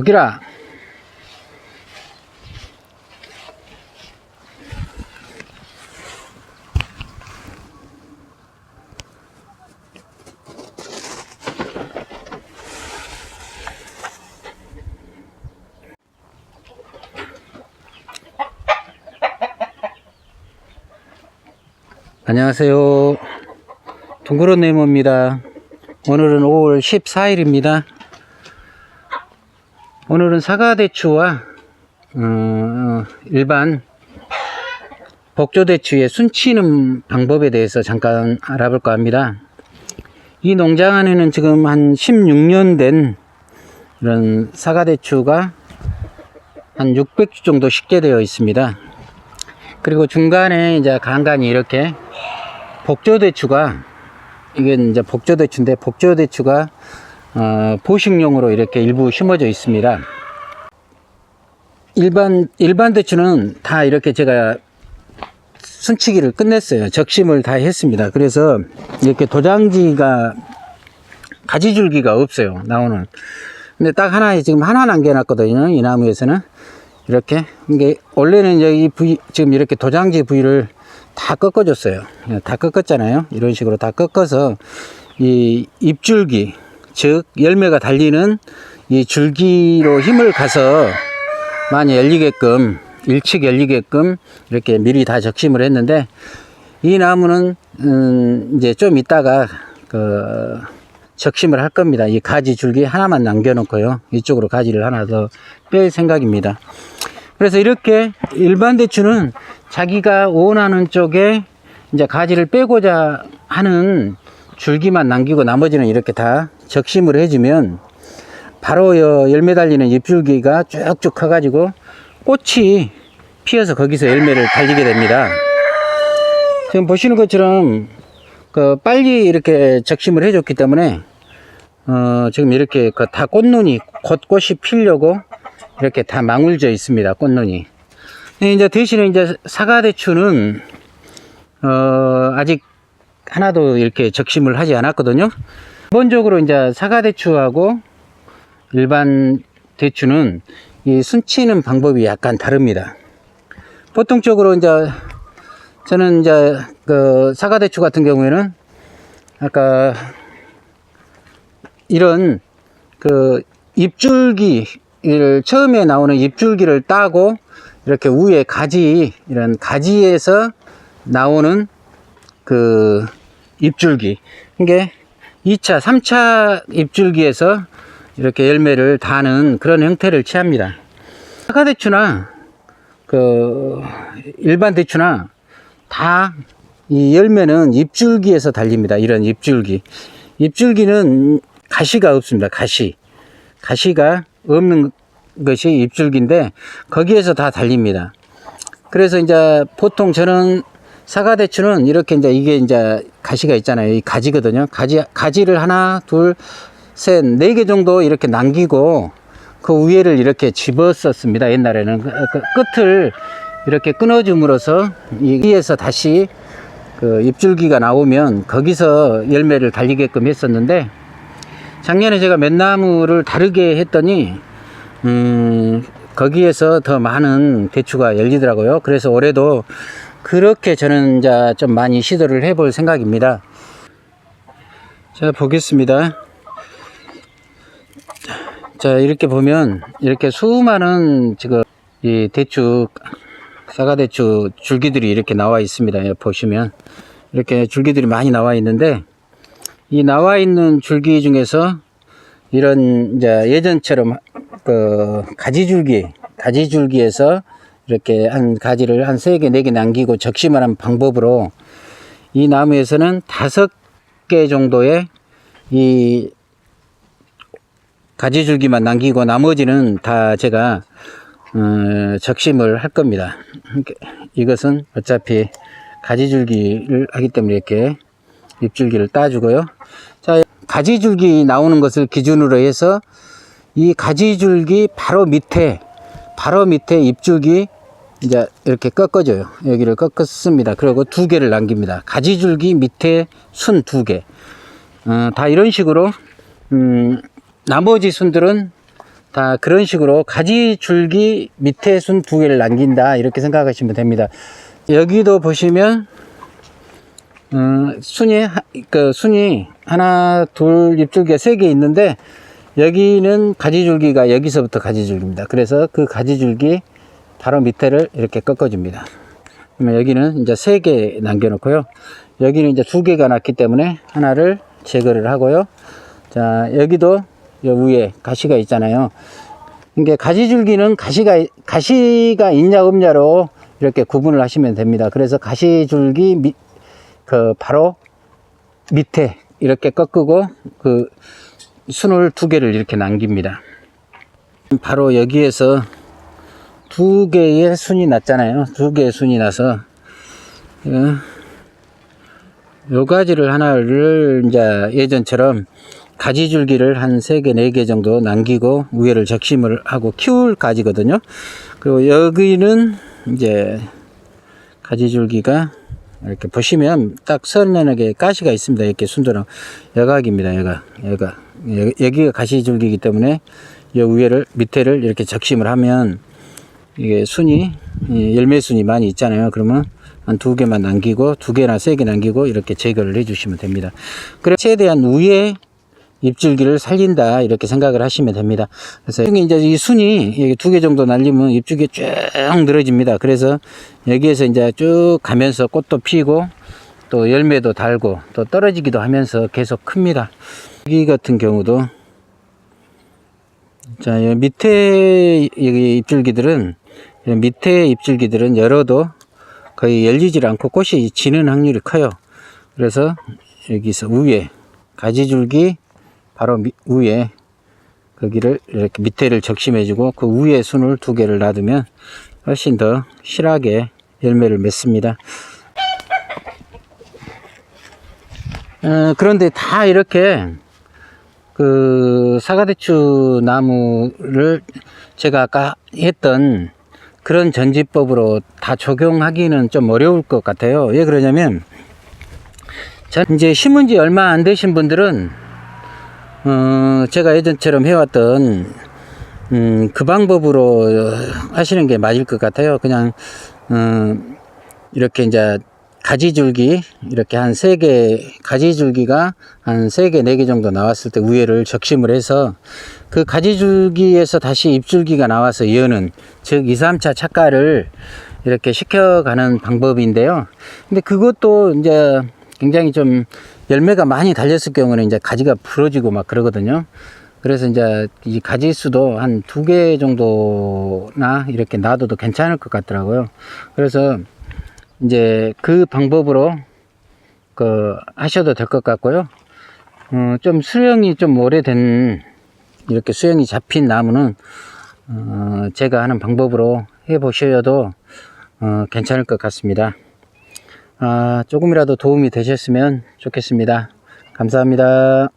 벗기라. 안녕하세요. 둥그런 네모입니다. 오늘은 5월 14일입니다. 오늘은 사과대추와 어, 일반 복조대추의 순치는 방법에 대해서 잠깐 알아볼까 합니다. 이 농장 안에는 지금 한 16년 된 이런 사과대추가 한 600주 정도 식재되어 있습니다. 그리고 중간에 이제 간간히 이렇게 복조대추가 이게 이제 복조대추인데 복조대추가 어, 보식용으로 이렇게 일부 심어져 있습니다. 일반 일반 대추는 다 이렇게 제가 순치기를 끝냈어요. 적심을 다 했습니다. 그래서 이렇게 도장지가 가지줄기가 없어요. 나오는. 근데 딱 하나 지금 하나 남겨놨거든요. 이 나무에서는 이렇게 이게 원래는 이 부위 지금 이렇게 도장지 부위를 다 꺾어줬어요. 다 꺾었잖아요. 이런 식으로 다 꺾어서 이 잎줄기 즉 열매가 달리는 이 줄기로 힘을 가서 많이 열리게끔 일찍 열리게끔 이렇게 미리 다 적심을 했는데 이 나무는 음 이제 좀 있다가 그 적심을 할 겁니다. 이 가지 줄기 하나만 남겨놓고요. 이쪽으로 가지를 하나 더 뺄 생각입니다. 그래서 이렇게 일반 대추는 자기가 원하는 쪽에 이제 가지를 빼고자 하는 줄기만 남기고 나머지는 이렇게 다 적심을 해주면 바로 여 열매 달리는 잎줄기가 쭉쭉 커가지고 꽃이 피어서 거기서 열매를 달리게 됩니다. 지금 보시는 것처럼 그 빨리 이렇게 적심을 해줬기 때문에 어 지금 이렇게 그 다 꽃눈이 곧 꽃이 피려고 이렇게 다 망울져 있습니다. 꽃눈이. 이제 대신에 이제 사과 대추는 어 아직 하나도 이렇게 적심을 하지 않았거든요. 기본적으로 이제 사과대추하고 일반 대추는 이 순치는 방법이 약간 다릅니다. 보통적으로 이제 저는 이제 그 사과대추 같은 경우에는 아까 이런 그 잎줄기를 처음에 나오는 잎줄기를 따고 이렇게 위에 가지 이런 가지에서 나오는 그 잎줄기 이게 2차, 3차 잎줄기에서 이렇게 열매를 다는 그런 형태를 취합니다. 사과대추나 그 일반 대추나 다 이 열매는 잎줄기에서 달립니다. 이런 잎줄기. 잎줄기는 가시가 없습니다. 가시. 가시가 없는 것이 잎줄기인데 거기에서 다 달립니다. 그래서 이제 보통 저는 사과 대추는 이렇게 이제 이게 이제 가시가 있잖아요. 이 가지거든요. 가지, 가지를 하나, 둘, 셋, 네 개 정도 이렇게 남기고 그 위에를 이렇게 집었었습니다. 옛날에는. 그, 그 끝을 이렇게 끊어줌으로써 여기에서 다시 그 잎줄기가 나오면 거기서 열매를 달리게끔 했었는데 작년에 제가 맨나무를 다르게 했더니 음 거기에서 더 많은 대추가 열리더라고요. 그래서 올해도 그렇게 저는 이제 좀 많이 시도를 해볼 생각입니다. 자 보겠습니다. 자 이렇게 보면 이렇게 수많은 지금 이 대추 사과대추 줄기들이 이렇게 나와 있습니다. 여기 보시면 이렇게 줄기들이 많이 나와 있는데 이 나와 있는 줄기 중에서 이런 이제 예전처럼 그 가지줄기 가지줄기에서 이렇게 한 가지를 한 세 개 네 개 남기고 적심을 한 방법으로 이 나무에서는 다섯 개 정도의 이 가지 줄기만 남기고 나머지는 다 제가 어, 적심을 할 겁니다. 이것은 어차피 가지줄기를 하기 때문에 이렇게 잎줄기를 따주고요. 자, 가지줄기 나오는 것을 기준으로 해서 이 가지줄기 바로 밑에, 바로 밑에 잎줄기 이제 이렇게 꺾어줘요. 여기를 꺾었습니다. 그리고 두 개를 남깁니다. 가지줄기 밑에 순 두 개. 어, 다 이런 식으로, 음, 나머지 순들은 다 그런 식으로 가지 줄기 밑에 순 두 개를 남긴다 이렇게 생각하시면 됩니다. 여기도 보시면 어, 순이 하- 그 순이 하나 둘 잎줄기가 세 개 있는데 여기는 가지줄기가 여기서부터 가지줄기입니다. 그래서 그 가지줄기 바로 밑에를 이렇게 꺾어줍니다. 그러면 여기는 이제 세 개 남겨놓고요. 여기는 이제 두 개가 났기 때문에 하나를 제거를 하고요. 자, 여기도 요 위에 가시가 있잖아요. 이게 가시줄기는 가시가, 가시가 있냐 없냐로 이렇게 구분을 하시면 됩니다. 그래서 가시줄기 밑, 그, 바로 밑에 이렇게 꺾고 그 순을 두 개를 이렇게 남깁니다. 바로 여기에서 두 개의 순이 났잖아요. 두 개의 순이 나서 어, 요 가지를 하나를 이제 예전처럼 가지 줄기를 한 세 개, 네 개 정도 남기고 위에를 적심을 하고 키울 가지거든요. 그리고 여기는 이제 가지 줄기가 이렇게 보시면 딱 선연하게 가시가 있습니다. 이렇게 순조랑 여각입니다. 여각, 여각. 여- 여기가 가시 줄기이기 때문에 이 위에를 밑에를 이렇게 적심을 하면 이게 순이 이 열매 순이 많이 있잖아요. 그러면 한 두 개만 남기고 두 개나 세 개 남기고 이렇게 제거를 해주시면 됩니다. 그래 최대한 위에 잎줄기를 살린다 이렇게 생각을 하시면 됩니다. 그래서 여기 이제 이 순이 두 개 정도 날리면 잎줄기 쭉 늘어집니다. 그래서 여기에서 이제 쭉 가면서 꽃도 피고 또 열매도 달고 또 떨어지기도 하면서 계속 큽니다. 여기 같은 경우도 자, 이 밑에 여기 잎줄기들은 이 밑에 잎줄기들은 열어도 거의 열리질 않고 꽃이 지는 확률이 커요. 그래서 여기서 위에 가지줄기 바로 미- 위에 거기를 이렇게 밑에를 적심해주고 그 위에 순을 두 개를 놔두면 훨씬 더 실하게 열매를 맺습니다. 어, 그런데 다 이렇게 그 사과대추 나무를 제가 아까 했던 그런 전지법으로 다 적용하기는 좀 어려울 것 같아요. 왜 그러냐면 전 이제 심은 지 얼마 안 되신 분들은 어, 제가 예전처럼 해왔던 음, 그 방법으로 하시는 게 맞을 것 같아요. 그냥 어, 이렇게 이제 가지줄기 이렇게 한 세 개 가지줄기가 한 세 개 네 개 정도 나왔을 때 위에를 적심을 해서 그 가지줄기에서 다시 잎줄기가 나와서 이어는 즉 2, 3차 착과를 이렇게 시켜가는 방법인데요. 근데 그것도 이제 굉장히 좀 열매가 많이 달렸을 경우는 이제 가지가 부러지고 막 그러거든요. 그래서 이제 이 가지 수도 한 두 개 정도나 이렇게 놔둬도 괜찮을 것 같더라고요. 그래서 이제 그 방법으로 그 하셔도 될 것 같고요. 어, 좀 수령이 좀 오래된 이렇게 수령이 잡힌 나무는 어, 제가 하는 방법으로 해 보셔도 어, 괜찮을 것 같습니다. 아, 조금이라도 도움이 되셨으면 좋겠습니다. 감사합니다.